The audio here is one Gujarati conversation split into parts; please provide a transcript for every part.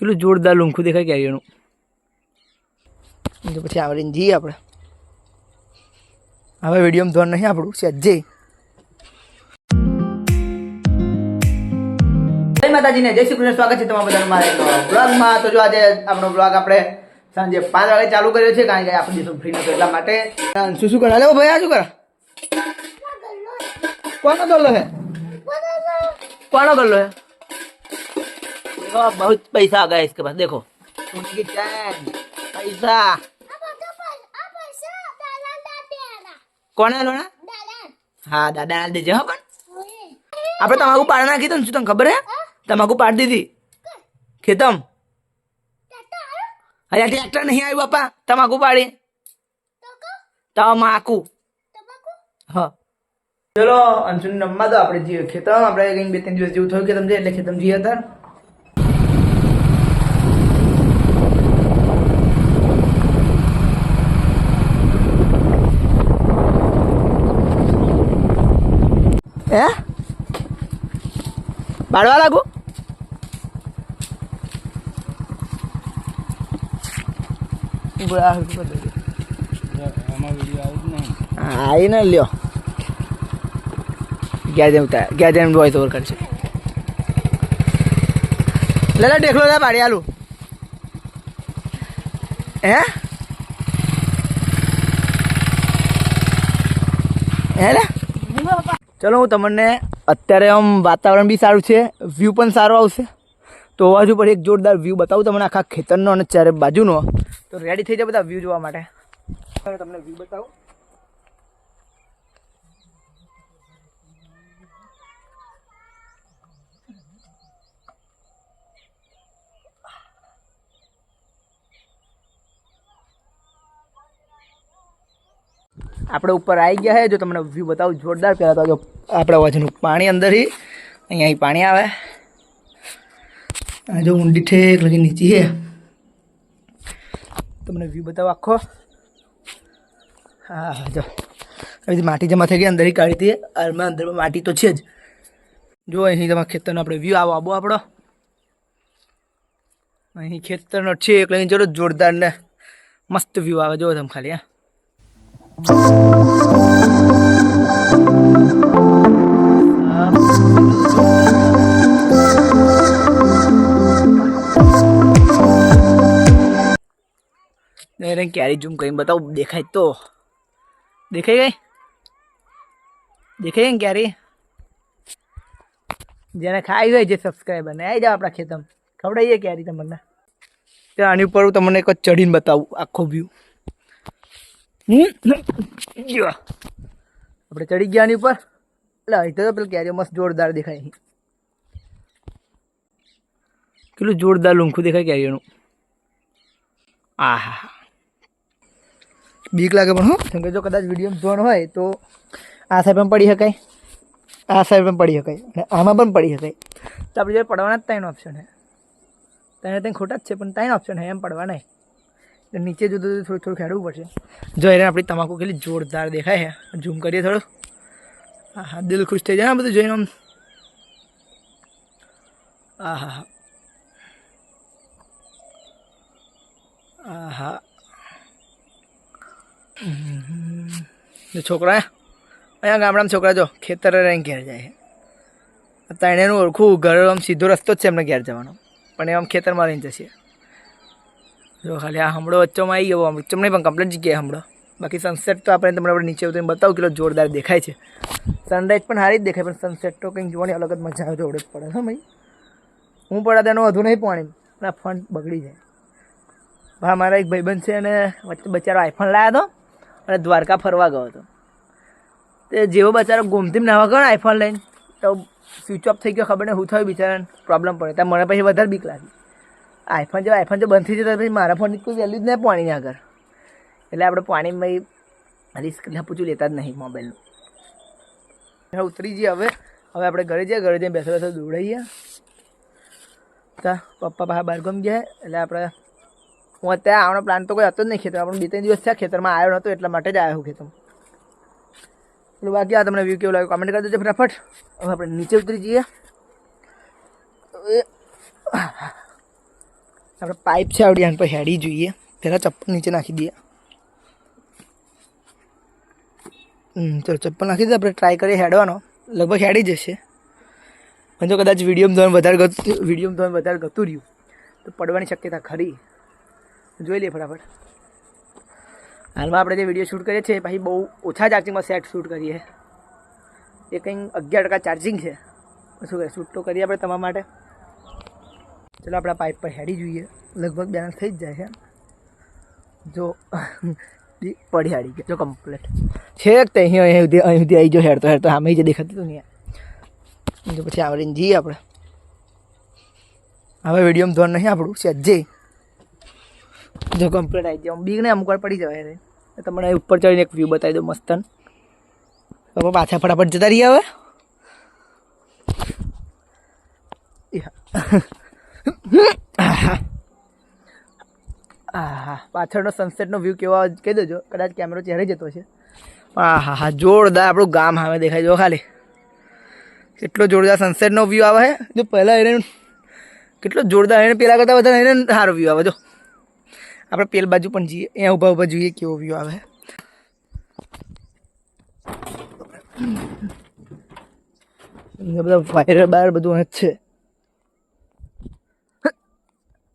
કેટલું જોરદાર લૂંખું દેખાય કેરીઓનું તો પછી આવડીને જઈએ આપણે. હવે વિડીયોમાં ધોન નહીં આપણું છે જય માતાજીને જય શ્રી કૃષ્ણ. સ્વાગત છે તમારા બધા મારે બ્લોગમાં તો જો આજે આપણો બ્લોગ આપણે સાંજે પાંચ વાગે ચાલુ કર્યો છે કારણ કે આપણે દિવસો ફ્રી નથી એટલા માટે. શું શું કરા લે ભાઈ આ શું કરા? કોનો ગલ્લો હે કોનો ગલ્લો હે देखो अब बहुत पैसा आ गया इसके पास देखो सोने की चैन पैसा કોને લોણા હા દાદા ના દેજે હો પણ આપણે તમાકુ પાડ નાખી તો ને શું તને ખબર હે તમાકુ પાડી દીધી ખેતમ અરે ટ્રેક્ટર નહીં આવ્યું બાપા તમાકુ પાડી તમાકુ હા ચલો અંશુને નમવા દો આપણે જઈએ ખેતર આપણે કંઈક બે ત્રણ દિવસ જેવું થયું ખેતમ જઈએ એટલે ખેતમ જઈએ હતા હે? બાળવા લાગુ. આવીને લ્યો. ગેજેમ ગેજેમ વોઇસ ઓવર કરશે. લે દેખલો લે પાડી આલું. હે? હે લે? ચલો, હું તમને અત્યારે આમ વાતાવરણ બી સારું છે વ્યૂ પણ સારો આવશે. તો હજુ પર એક જોરદાર વ્યૂ બતાવું તમને આખા ખેતરનો અને ચારે બાજુનો. તો રેડી થઈ જાય બધા વ્યૂ જોવા માટે. તમને વ્યૂ બતાવું. આપણે ઉપર આવી ગયા છે જો તમને વ્યૂ બતાવું જોરદાર. પહેલાં તો જો આપણે વજનું પાણી અંદરથી, અહીંયા અહીં પાણી આવે. આ જો ઊંડી ઠેક લગી નીચી છે તમને વ્યૂ બતાવો આખો. હા જો. હવે માટી જમા થઈ ગઈ, અંદરથી કાઢી હતી હાલમાં અંદરમાં માટી તો છે જ. જો અહીં તમારા ખેતરનો આપણે વ્યૂ આવો આવો આપણો. અહીં ખેતરનો છે એટલે અહીં ચલો જોરદાર ને મસ્ત વ્યૂ આવે, જો તમે ખાલી, હા. એને ક્યારે ઝૂમ કરીને બતાવું. દેખાય તો. દેખાય ગઈ દેખાઈ ગઈ ક્યારે જેને ખાઈ હોય જે સબસ્ક્રાઈબર ને. આવી જાવ આપણા ખેતમ ખવડાવીએ ક્યારે તમને. તો આની ઉપર હું તમને એક ચડીને બતાવું, આખો વ્યૂ આપણે ચડી ગયા આની ઉપર. એટલે અહીં તો પેલું કેરીઓ મસ્ત જોરદાર દેખાય અહીં કેટલું જોરદાર લૂંખું દેખાય કેરીઓનું. આહા. બીક લાગે પણ હું. જો કદાચ વીડિયો જોવાનો હોય તો આ સાઈડ પણ પડી શકાય. આ સાઈડ પણ પડી શકાય. અને આમાં પણ પડી શકાય. તો આપણે જોડે પડવાના જ ત્રણ ઓપ્શન છે. ત્રણે ત્રણ ખોટા જ છે, પણ ત્રણ ઓપ્શન છે, એમ પડવાના એટલે નીચે જુદું જુદું થોડું થોડું ખેડવું પડશે. જો એને આપણી તમાકુ કેટલી જોરદાર દેખાય છે. ઝૂમ કરીએ થોડું. હા હા દિલ ખુશ થઈ જાય ને બધું જોઈને આમ. હા હા હા હા છોકરા, અહીંયા ગામડામાં છોકરા જો ખેતર રહીને ઘેર જાય છે. એનું ઓળખું ઘર આમ સીધો રસ્તો જ છે એમને ઘેર જવાનો. પણ એ આમ ખેતરમાં રહીને જશે. જો ખાલી આ હમણાં વચ્ચોમાં આવી ગયો વચ્ચોમાં પણ કમ્પ્લીટ જગ્યાએ હમણાં. બાકી સનસેટ તો આપણે તમને આપણે નીચે ઉતરીને બતાવું કેટલો જોરદાર દેખાય છે. સનરાઈઝ પણ સારી જ દેખાય, પણ સનસેટ તો કંઈક જોવાની અલગ જ મજા આવે, જોડે પડે, હા ભાઈ? હું પડે તેનું વધુ નહીં પાણી ના ફંડ બગડી જાય. હા, મારા એક ભાઈબંધ છે અને વચ્ચે બચારો આઈફોન લાવ્યો હતો અને દ્વારકા ફરવા ગયો હતો. તે જેવો બચારો ગોમતીમ નાવા ગયો ને આઈફોન લઈને, તો સ્વિચ ઓફ થઈ ગયો, ખબર ને હું થયું બિચારાને પ્રોબ્લેમ પડે ત્યાં મને પછી વધારે બીક લાગી. આઈફોન જો આઈફોન જો બંધ થઈ જતા પછી મારા ફોનની કોઈ વેલ્યુ જ નહીં પાણીની આગળ. એટલે આપણે પાણીમાં રિસ્ક પૂછું, લેતા જ નહીં મોબાઈલનું ઉતરી જઈએ હવે. હવે આપણે ઘરે જઈએ, ઘરે જઈને બેસો બેસો દોડાઈએ. તો, પપ્પા પાસે બારગામ ગયા એટલે આપણે હું અત્યારે આવવાનો પ્લાન તો કોઈ હતો જ નહીં ખેતર આપણે બે ત્રણ દિવસ થયા ખેતરમાં આવ્યો નહોતો એટલા માટે જ આવ્યો ખેતર પેલું બાકી આ તમને વ્યૂ કેવું લાગ્યું? કમેન્ટ કરી દેજો ફટાફટ. હવે આપણે નીચે ઉતરી જઈએ. આપણે પાઇપ છે આવડી આને પર હેડી જોઈએ. પહેલાં ચપ્પલ નીચે નાખી દઈએ. ચલો ચપ્પલ નાખી દે આપણે ટ્રાય કરીએ હેડવાનો. લગભગ હેડી જશે. પણ જો કદાચ વિડીયોમાં ધોરણ વધારે ગતું, વિડીયોમાં ધોરણ વધારે ગતું રહ્યું, તો પડવાની શક્યતા ખરી. જોઈ લઈએ ફટાફટ. હાલમાં આપણે જે વીડિયો શૂટ કરીએ છીએ પછી બહુ ઓછા ચાર્જિંગમાં સેટ શૂટ કરીએ. એ કંઈ અગિયાર ટકા ચાર્જિંગ છે. શું કહે શૂટ તો કરીએ આપણે તમારા માટે. ચલો આપણા પાઇપ પર હેડી જોઈએ. લગભગ બેલેન્સ થઈ જ જાય છે. જો પડી હાડી ગયા જો કમ્પ્લીટ છેક તે અહીં અહીં સુધી અહીં સુધી આવી ગયો, હેડતો હેડતો. આમે જે દેખાતું હતું ને તો પછી આવડીને જઈએ આપણે. હવે વિડીયોમાં ધોર નહીં આપણું સજ્જે જો. કમ્પ્લીટ આવી જાય બીક ને અમુક વાર પડી જવાય રે તમને ઉપર ચડીને એક વ્યૂ બતાવી દો મસ્તન હવે પાછા ફટાફટ જતા રહીએ હવે. આહા. પાછળનો સનસેટનો વ્યૂ કેવો કહી દેજો. કદાચ કેમેરો ચહેરે જતો છે હા હા હા જોરદાર આપણું ગામ સામે દેખાય. જો ખાલી. કેટલો જોરદાર સનસેટનો વ્યૂ આવે છે જો પહેલાં એને કેટલો જોરદાર એને પેલા કરતાં વધારે એને સારો વ્યૂ આવે. જો. આપણે પેલ બાજુ પણ જઈએ. અહીંયા ઊભા ઊભા જોઈએ કેવો વ્યૂ આવે. બધા વાયર બાયર બધું જ છે.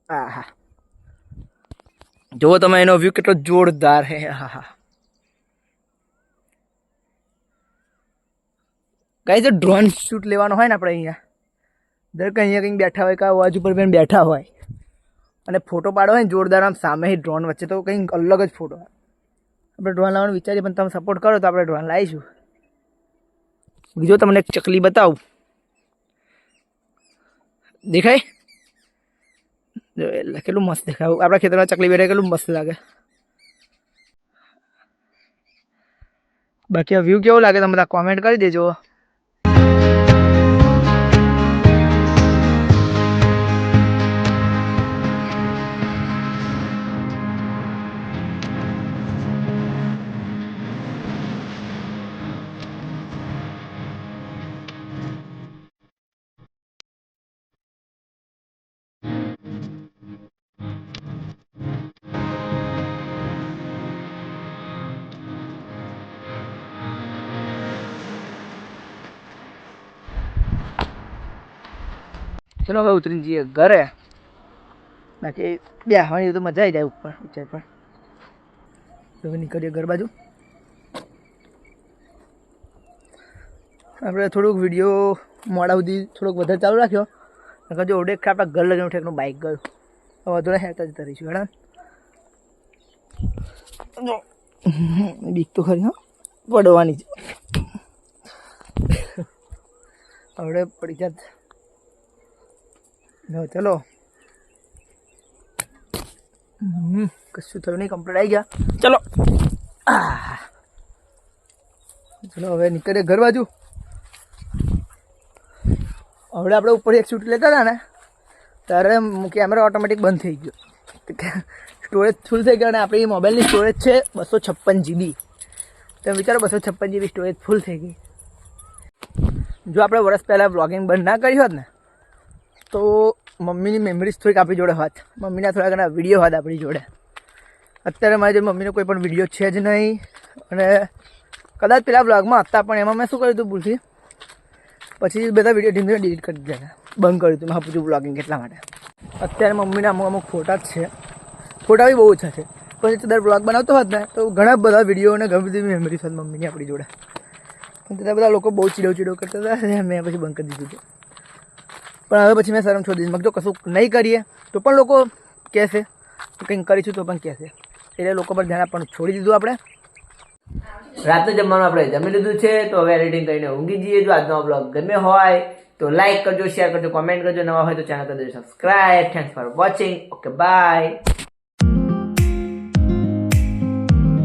હા હા જુઓ તમે, એનો વ્યૂ કેટલો જોરદાર હે હા હા કઈ તો ડ્રોન શૂટ લેવાનો હોય ને આપણે અહીંયા? દરેક અહીંયા કંઈક બેઠા હોય, કાં અવાજ ઉપર બેન બેઠા હોય. અને ફોટો પાડો હોય ને, જોરદાર આમ સામે ડ્રોન વચ્ચે, તો કંઈક અલગ જ ફોટો આપણે ડ્રોન લાવવાનું વિચારીએ, પણ તમે સપોર્ટ કરો તો આપણે ડ્રોન લાવીશું. બીજો તમને એક ચકલી બતાવું. દેખાય? જો કેટલું મસ્ત દેખાય આપણા ખેતરમાં ચકલી બેઠા કેટલું મસ્ત લાગે બાકી આ વ્યૂ કેવો લાગે તમે બધા કોમેન્ટ કરી દેજો ચલો હવે ઉતરીને જઈએ ઘરે. બાકી બે બેસવાની તો મજા આવી જાય ઉપર ઊંચાઈ પર. હવે નીકળીએ ઘર બાજુ. આપણે થોડુંક વીડિયો મોડા સુધી થોડોક વધારે ચાલુ રાખ્યો. નકર જો ઓડેક આપણા ઘર લગીને ઠેકનું બાઇક ગયું. હવે વધુ હેરતા જતા રહીશું હેડા બીક તો ખરી, હા. પડવાની છે હવે પડી જાત નો ચલો. કશું થયું નહીં કમ્પ્લીટ આવી ગયા. ચલો. ચલો, હવે નીકળીએ ઘર બાજુ. હવે આપણે ઉપર એક શૂટ લેતા હતા ને, ત્યારે કેમેરા ઓટોમેટિક બંધ થઈ ગયો. સ્ટોરેજ ફૂલ થઈ ગયો અને આપણી મોબાઈલની સ્ટોરેજ છે બસો છપ્પન જીબી તમે વિચારો, બસો છપ્પન જીબી સ્ટોરેજ ફૂલ થઈ ગઈ. જો આપણે વર્ષ પહેલાં બ્લોગિંગ બંધ ના કરી હોત ને તો મમ્મીની મેમરીઝ થોડીક આપણી જોડે હોત. મમ્મીના થોડા ઘણા વીડિયો હોત આપણી જોડે. અત્યારે મારી જોડે મમ્મીનો કોઈ પણ વીડિયો છે જ નહીં. અને કદાચ પેલા બ્લોગમાં હતા, પણ એમાં મેં શું કર્યું હતું ભૂલથી? પછી બધા વીડિયો ધીમે ધીમે ડિલીટ કરી દીધા બંધ કર્યું હતું. મેં પૂછ્યું બ્લોગિંગ કેટલા માટે. અત્યારે મમ્મીના અમુક અમુક ફોટા જ છે. ફોટા બી બહુ ઓછા છે. પછી દર બ્લોગ બનાવતો હોત ને, તો ઘણા બધા વીડિયો અને ઘણી બધી મેમરીઝ હોત મમ્મીની આપણી જોડે. પણ બધા લોકો બહુ ચીડવ ચીડવ કરતા હતા મેં પછી બંધ કરી દીધું હતું. પણ હવે પછી મેં શરમ છોડી દીધી. મેં કીધું કશું નહીં કરીએ તો પણ લોકો કહેશે. કંઈક કરીશું તો પણ કહેશે. એટલે લોકો પર ધ્યાન પણ છોડી દીધું આપણે. રાતનું જમવાનું આપણે જમી લીધું છે, તો હવે એડિટિંગ કરીને ઊંઘી જઈએ. જો આજનો બ્લોગ ગમે હોય, તો લાઈક કરજો શેર કરજો કોમેન્ટ કરજો. નવા હોય તો ચેનલ કરજો subscribe thanks for watching okay bye